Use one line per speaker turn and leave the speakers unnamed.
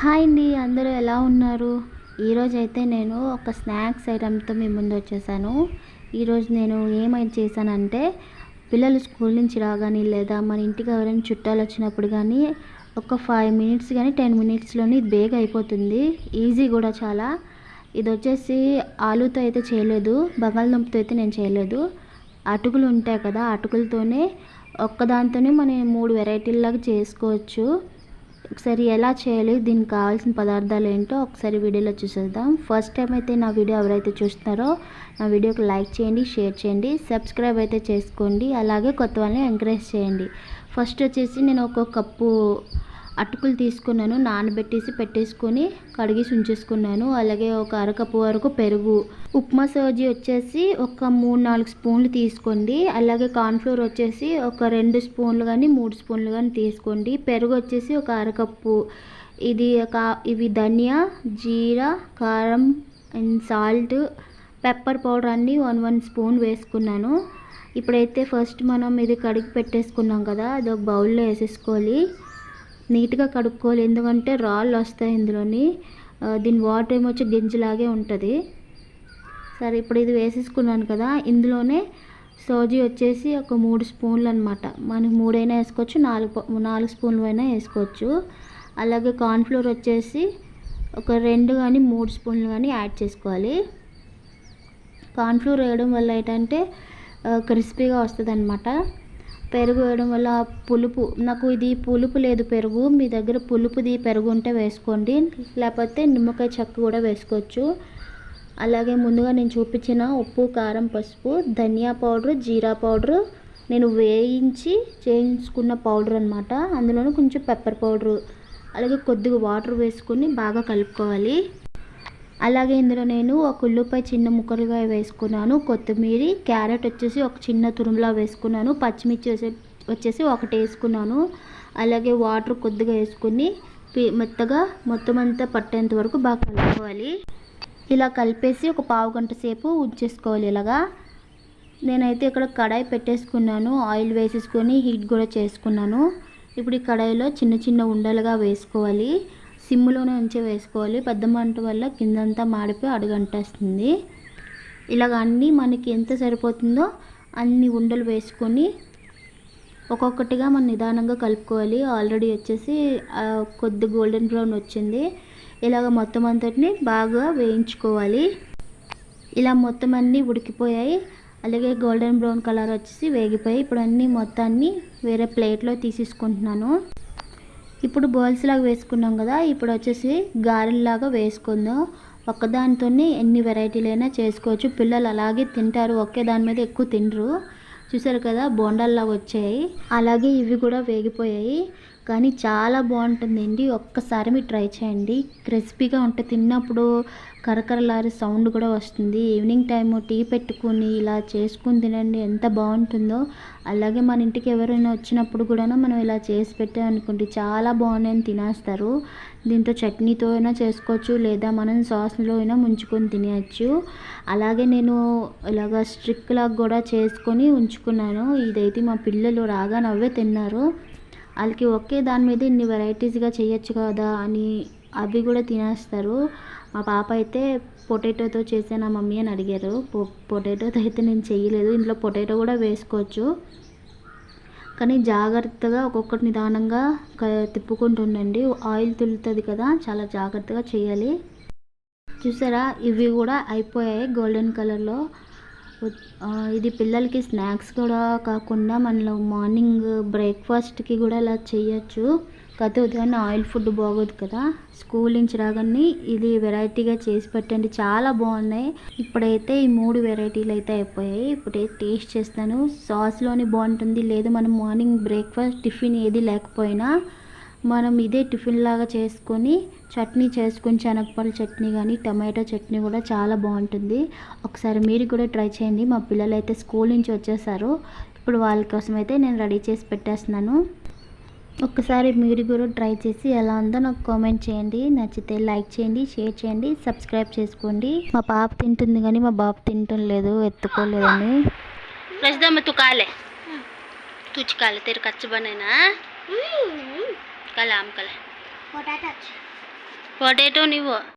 Hi అండి అందరూ ఎలా ఉన్నారు? ఈరోజు అయితే నేను ఒక స్నాక్స్ ఐటెంతో మీ ముందు వచ్చేసాను ఈరోజు నేను ఏమైనా చేశానంటే పిల్లలు స్కూల్ నుంచి రాగానే లేదా మన ఇంటికి ఎవరైనా చుట్టాలు వచ్చినప్పుడు కానీ ఒక ఫైవ్ మినిట్స్ కానీ టెన్ మినిట్స్లోని ఇది బేగ్ అయిపోతుంది. ఈజీ కూడా చాలా. ఇది వచ్చేసి ఆలుతో అయితే చేయలేదు బంగాళదుంపతో అయితే నేను చేయలేదు. అటుకులు ఉంటాయి కదా అటుకులతోనే ఒక్కదాంతోనే మనం మూడు వెరైటీలాగా చేసుకోవచ్చు. ఒకసారి ఎలా చేయాలి దీనికి కావాల్సిన పదార్థాలు ఏంటో ఒకసారి వీడియోలో చూసేద్దాం. ఫస్ట్ టైం అయితే నా వీడియో ఎవరైతే చూస్తున్నారో నా వీడియోకి లైక్ చేయండి షేర్ చేయండి సబ్స్క్రైబ్ అయితే చేసుకోండి అలాగే కొత్త వాళ్ళని ఎంకరేజ్ చేయండి. ఫస్ట్ వచ్చేసి నేను ఒక కప్పు అటుకులు తీసుకున్నాను నానబెట్టేసి పెట్టేసుకొని కడిగేసి ఉంచేసుకున్నాను అలాగే ఒక అరకప్పు వరకు పెరుగు ఉప్మా సోజీ వచ్చేసి ఒక మూడు నాలుగు స్పూన్లు తీసుకోండి. అలాగే కార్న్ఫ్లోర్ వచ్చేసి ఒక రెండు స్పూన్లు కానీ మూడు స్పూన్లు కానీ తీసుకోండి. పెరుగు వచ్చేసి ఒక అరకప్పు. ఇది ఒక ఇవి ధనియా జీరా కారం అండ్ సాల్ట్ పెప్పర్ పౌడర్ అన్ని వన్ వన్ స్పూన్ వేసుకున్నాను. ఇప్పుడైతే ఫస్ట్ మనం ఇది కడిగి పెట్టేసుకున్నాం కదా అది ఒక బౌల్లో వేసేసుకోవాలి. నీట్గా కడుక్కోవాలి. ఎందుకంటే రాళ్ళు వస్తాయి ఇందులోని. దీని వాటర్ ఏమొచ్చి గింజలాగే ఉంటుంది. సరే ఇప్పుడు ఇది వేసేసుకున్నాను కదా. ఇందులోనే సోజీ వచ్చేసి ఒక మూడు స్పూన్లు అనమాట మనకి మూడైనా వేసుకోవచ్చు నాలుగు నాలుగు స్పూన్లు అయినా వేసుకోవచ్చు. అలాగే కార్న్ఫ్లోర్ వచ్చేసి ఒక రెండు కానీ మూడు స్పూన్లు కానీ యాడ్ చేసుకోవాలి. కార్న్ఫ్లోర్ వేయడం వల్ల ఏంటంటే క్రిస్పీగా వస్తుంది అనమాట పెరుగు వేయడం వల్ల పులుపు నాకు ఇది పులుపు లేదు పెరుగు. మీ దగ్గర పులుపుది పెరుగు ఉంటే వేసుకోండి. లేకపోతే నిమ్మకాయ చెక్క కూడా వేసుకోవచ్చు. అలాగే ముందుగా నేను చూపించిన ఉప్పు కారం పసుపు ధనియా పౌడర్ జీరా పౌడర్. నేను వేయించి చేయించుకున్న పౌడర్ అనమాట అందులోనే కొంచెం పెప్పర్ పౌడరు. అలాగే కొద్దిగా వాటర్ వేసుకుని బాగా కలుపుకోవాలి. అలాగే ఇందులో నేను ఒక ఉల్లిపాయ చిన్న ముక్కలుగా వేసుకున్నాను. కొత్తిమీర క్యారెట్ వచ్చేసి ఒక చిన్న తురుములా వేసుకున్నాను. పచ్చిమిర్చి వచ్చేసి ఒకటి వేసుకున్నాను. అలాగే వాటర్ కొద్దిగా వేసుకుని మెత్తగా మొత్తం అంతా పట్టేంత వరకు బాగా కలుపుకోవాలి. ఇలా కలిపేసి ఒక పావు గంట సేపు ఉంచేసుకోవాలి ఇలాగా. నేనైతే ఇక్కడ కడాయి పెట్టేసుకున్నాను. ఆయిల్ వేసేసుకొని హీట్ కూడా చేసుకున్నాను. ఇప్పుడు ఈ కడాయిలో చిన్న చిన్న ఉండలుగా వేసుకోవాలి. సిమ్లోనే ఉంచి వేసుకోవాలి. పెద్ద మంట వల్ల కిందంతా మాడిపోయి అడుగంటేస్తుంది ఇలాగ అన్నీ మనకి ఎంత సరిపోతుందో అన్ని ఉండలు వేసుకొని ఒక్కొక్కటిగా మనం నిదానంగా కలుపుకోవాలి. ఆల్రెడీ వచ్చేసి కొద్ది గోల్డెన్ బ్రౌన్ వచ్చింది. ఇలాగ మొత్తం అంతటిని బాగా వేయించుకోవాలి. ఇలా మొత్తం అన్నీ ఉడికిపోయాయి. అలాగే గోల్డెన్ బ్రౌన్ కలర్ వచ్చేసి వేగిపోయి ఇప్పుడు అన్నీ మొత్తాన్ని వేరే ప్లేట్లో తీసేసుకుంటున్నాను. ఇప్పుడు బౌల్స్ లాగా వేసుకున్నాం కదా ఇప్పుడు వచ్చేసి గారెల్లాగా వేసుకుందాం. ఒక్కదానితోనే ఎన్ని వెరైటీలైనా చేసుకోవచ్చు. పిల్లలు అలాగే తింటారు ఒకే దాని మీద ఎక్కువ తినరు. చూసారు కదా బోండాల్లా వచ్చాయి. అలాగే ఇవి కూడా వేగిపోయాయి. కానీ చాలా బాగుంటుందండి. ఒక్కసారి మీరు ట్రై చేయండి. క్రిస్పీగా ఉంటే తిన్నప్పుడు కరకరలారి సౌండ్ కూడా వస్తుంది. ఈవినింగ్ టైం టీ పెట్టుకుని ఇలా చేసుకుని తినండి. ఎంత బాగుంటుందో. అలాగే మన ఇంటికి ఎవరైనా వచ్చినప్పుడు కూడా మనం ఇలా చేసి పెట్టామనుకోండి చాలా బాగున్నాయని తినేస్తారు. దీంతో చట్నీతో అయినా చేసుకోవచ్చు. లేదా మనం సాస్లో అయినా ముంచుకొని తినేయచ్చు. అలాగే నేను ఇలాగ స్ట్రిక్ లాగా కూడా చేసుకొని ఉంచుకున్నాను. ఇదైతే మా పిల్లలు రాగా నవ్వే తిన్నారు. వాళ్ళకి ఒకే దాని మీద ఇన్ని వెరైటీస్గా చేయొచ్చు కదా అని అవి కూడా తినేస్తారు. మా పాప అయితే పొటాటోతో చేసానా మమ్మీ అని అడిగారు. పొ పొటాటోతో అయితే నేను చేయలేదు. ఇంట్లో పొటాటో కూడా వేసుకోవచ్చు. కానీ జాగ్రత్తగా ఒక్కొక్కటి నిదానంగా తిప్పుకుంటుండండి. ఆయిల్ తులుతుంది కదా చాలా జాగ్రత్తగా చేయాలి. చూసారా? ఇవి కూడా అయిపోయాయి గోల్డెన్ కలర్లో. ఇది పిల్లలకి స్నాక్స్ కూడా కాకుండా మనలో మార్నింగ్ బ్రేక్ఫాస్ట్కి కూడా ఇలా చేయొచ్చు. కాకపోతే ఉదయాన్నే ఆయిల్ ఫుడ్ బాగోదు కదా. స్కూల్ నుంచి రాగానే ఇది వెరైటీగా చేసి పెట్టండి. చాలా బాగున్నాయి. ఇప్పుడైతే ఈ మూడు వెరైటీలు అయితే అయిపోయాయి. ఇప్పుడైతే టేస్ట్ చేస్తాను. సాస్లోని బాగుంటుంది. లేదు మనం మార్నింగ్ బ్రేక్ఫాస్ట్ టిఫిన్ ఏది లేకపోయినా మనం ఇదే టిఫిన్ లాగా చేసుకొని చట్నీ చేసుకుని శనగపల్లి చట్నీ కానీ టమాటో చట్నీ కూడా చాలా బాగుంటుంది. ఒకసారి మీరు కూడా ట్రై చేయండి. మా పిల్లలు అయితే స్కూల్ నుంచి వచ్చేసారు. ఇప్పుడు వాళ్ళ కోసం అయితే నేను రెడీ చేసి పెట్టేస్తున్నాను. ఒక్కసారి మీరు కూడా ట్రై చేసి ఎలా ఉందో నాకు కామెంట్ చేయండి. నచ్చితే లైక్ చేయండి షేర్ చేయండి సబ్స్క్రైబ్ చేసుకోండి. మా పాప తింటుంది కానీ మా బాబు తింటం లేదు ఎత్తుకోలేదని. రజదమ్మ తుకాలే. తుచ్చుకాలే తెరు ఖచ్చితమైన कल आम कल
पोटैटो
नहीं वो।